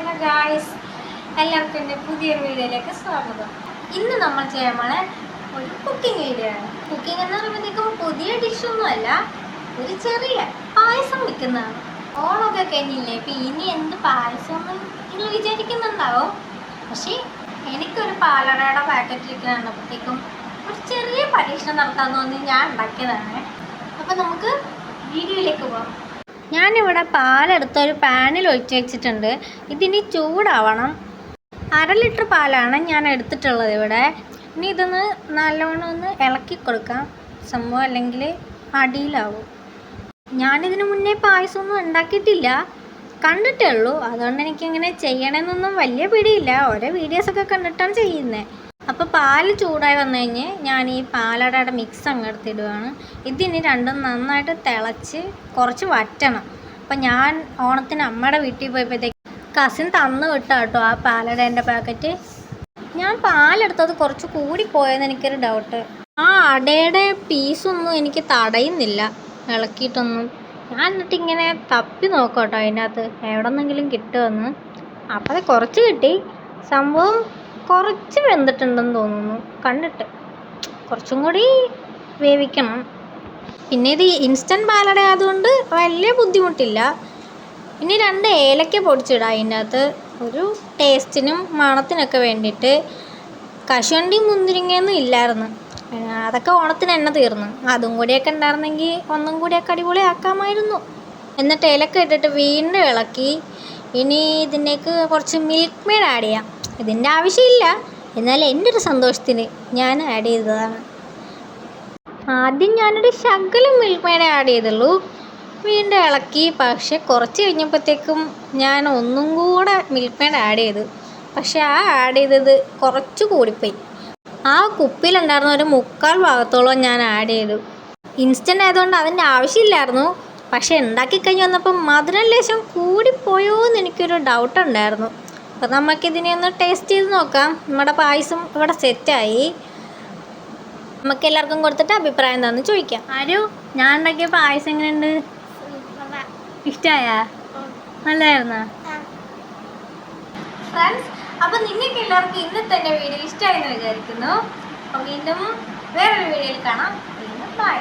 Hello guys എല്ലാവർക്കും എന്റെ പുതിയൊരു വീഡിയോയിലേക്ക് സ്വാഗതം. ഇന്ന് നമ്മൾ ചെയ്യാൻ പോണ ഒരു കുക്കിംഗ് വീഡിയോ ആണ്. കുക്കിംഗ് എന്ന് പറയുമ്പോഴത്തേക്കും പുതിയ ഡിഷൊന്നുമല്ല ഒരു ചെറിയ പായസം വെക്കുന്നതാണ്. ഓണമൊക്കെ കഴിഞ്ഞില്ലേ ഇപ്പം ഇനി എന്ത് പായസം നിങ്ങൾ വിചാരിക്കുന്നുണ്ടാവും. പക്ഷേ എനിക്കൊരു പാലടയുടെ പാക്കറ്റ് കണ്ടപ്പോഴത്തേക്കും ഒരു ചെറിയ പരീക്ഷണം നടത്താൻ തോന്നി ഞാൻ ഉണ്ടാക്കിയതാണ്. അപ്പം നമുക്ക് വീഡിയോയിലേക്ക് പോകാം ഞാനിവിടെ പാലെടുത്ത് ഒരു പാനിൽ ഒഴിച്ച് വെച്ചിട്ടുണ്ട്. ഇതിനി ചൂടാവണം. അര ലിറ്റർ പാലാണ് ഞാൻ എടുത്തിട്ടുള്ളത് ഇവിടെ. ഇനി ഇതൊന്ന് നല്ലോണം ഒന്ന് ഇളക്കി കൊടുക്കാം. സംഭവം അല്ലെങ്കിൽ അടിയിലാവും. ഞാനിതിനു മുന്നേ പായസമൊന്നും ഉണ്ടാക്കിയിട്ടില്ല. കണ്ടിട്ടേ ഉള്ളൂ. അതുകൊണ്ട് എനിക്കിങ്ങനെ ചെയ്യണമെന്നൊന്നും വലിയ പിടിയില്ല. ഓരോ വീഡിയോസൊക്കെ കണ്ടിട്ടാണ് ചെയ്യുന്നത് അപ്പോൾ പാൽ ചൂടായി വന്നു കഴിഞ്ഞ് ഞാൻ ഈ പാലടയുടെ മിക്സ് അങ്ങ് എടുത്തിടുവാണ്. ഇതിന് രണ്ടും നന്നായിട്ട് തിളച്ച് കുറച്ച് വറ്റണം. അപ്പം ഞാൻ ഓണത്തിന് അമ്മയുടെ വീട്ടിൽ പോയപ്പോഴത്തേക്ക് കസിൻ തന്നു വിട്ട കേട്ടോ ആ പാലടേന്റെ പാക്കറ്റ് ഞാൻ പാലെടുത്തത് കുറച്ച് കൂടി പോയെന്ന് എനിക്കൊരു ഡൗട്ട് ആ അടയുടെ പീസൊന്നും എനിക്ക് തടയുന്നില്ല. ഇളക്കിയിട്ടൊന്നും. ഞാൻ എന്നിട്ട് ഇങ്ങനെ തപ്പി നോക്കാം കേട്ടോ അതിന്റെ അകത്ത് എവിടെ നിന്നെങ്കിലും കിട്ടുമെന്ന്. അപ്പോൾ കുറച്ച് കിട്ടി. സംഭവം കുറച്ച് വെന്തിട്ടുണ്ടെന്ന് തോന്നുന്നു. കണ്ടിട്ട്. കുറച്ചും കൂടി വേവിക്കണം. പിന്നെ ഇത് ഇൻസ്റ്റന്റ് പാലട ആയതുകൊണ്ട് വലിയ ബുദ്ധിമുട്ടില്ല. ഇനി രണ്ട് ഏലക്ക പൊടിച്ചിടാം അതിന്റെ അകത്ത് ഒരു ടേസ്റ്റിനും മണത്തിനൊക്കെ വേണ്ടിയിട്ട്. കശുവണ്ടി മുന്തിരിങ്ങയൊന്നും ഇല്ലായിരുന്നു. അതൊക്കെ ഓണത്തിന് എണ്ണ തീർന്നു. അതും കൂടിയൊക്കെ ഉണ്ടായിരുന്നെങ്കിൽ ഒന്നും കൂടിയൊക്കെ അടിപൊളി ആക്കാമായിരുന്നു. എന്നിട്ട് ഏലക്ക ഇട്ടിട്ട് വീണ്ടും ഇളക്കി. ഇനി ഇതിലേക്ക് കുറച്ച് മിൽക്ക് മെയ്ഡ് ആഡ് ചെയ്യാം. ഇതിന്റെ ആവശ്യമില്ല. എന്നാൽ എന്റെ ഒരു സന്തോഷത്തിന് ഞാൻ ആഡ് ചെയ്തതാണ്. ആദ്യം ഞാനൊരു ശകലം മിൽക്ക് ആഡ് ചെയ്തുള്ളൂ. വീണ്ടും ഇളക്കി. പക്ഷെ കുറച്ച് കഴിഞ്ഞപ്പോഴത്തേക്കും ഞാൻ ഒന്നും കൂടെ മിൽക്ക് ആഡ് ചെയ്തു. പക്ഷെ ആ ആഡ് ചെയ്തത് കുറച്ച് കൂടിപ്പോയി. ആ കുപ്പിയിലുണ്ടായിരുന്ന ഒരു മുക്കാൽ ഭാഗത്തോളം ഞാൻ ആഡ് ചെയ്തു. ഇൻസ്റ്റന്റ് ആയതുകൊണ്ട് അതിന്റെ ആവശ്യമില്ലായിരുന്നു. പക്ഷെ ഉണ്ടാക്കി കഴിഞ്ഞ് വന്നപ്പോൾ മധുരം ലേശം കൂടിപ്പോയോ എന്ന് എനിക്കൊരു ഡൗട്ട് ഉണ്ടായിരുന്നു. അപ്പോൾ നമുക്കിതിനെ ഒന്ന് ടേസ്റ്റ് ചെയ്ത് നോക്കാം. നമ്മുടെ പായസം ഇവിടെ സെറ്റായി നമുക്ക് എല്ലാവർക്കും കൊടുത്തിട്ട് അഭിപ്രായം എന്താണെന്ന് ചോദിക്കാം. ആരു? ഞാൻ ഉണ്ടാക്കിയ പായസം എങ്ങനെയുണ്ട്? ഇഷ്ടമായ നല്ലതായിരുന്ന ഫ്രണ്ട്സ് അപ്പൊ നിങ്ങൾക്ക് എല്ലാവർക്കും ഇന്നത്തെ വീഡിയോ ഇഷ്ടമായി എന്ന് വിചാരിക്കുന്നു. അപ്പൊ വീണ്ടും വേറൊരു വീഡിയോയിൽ കാണാം. വീണ്ടും ബൈ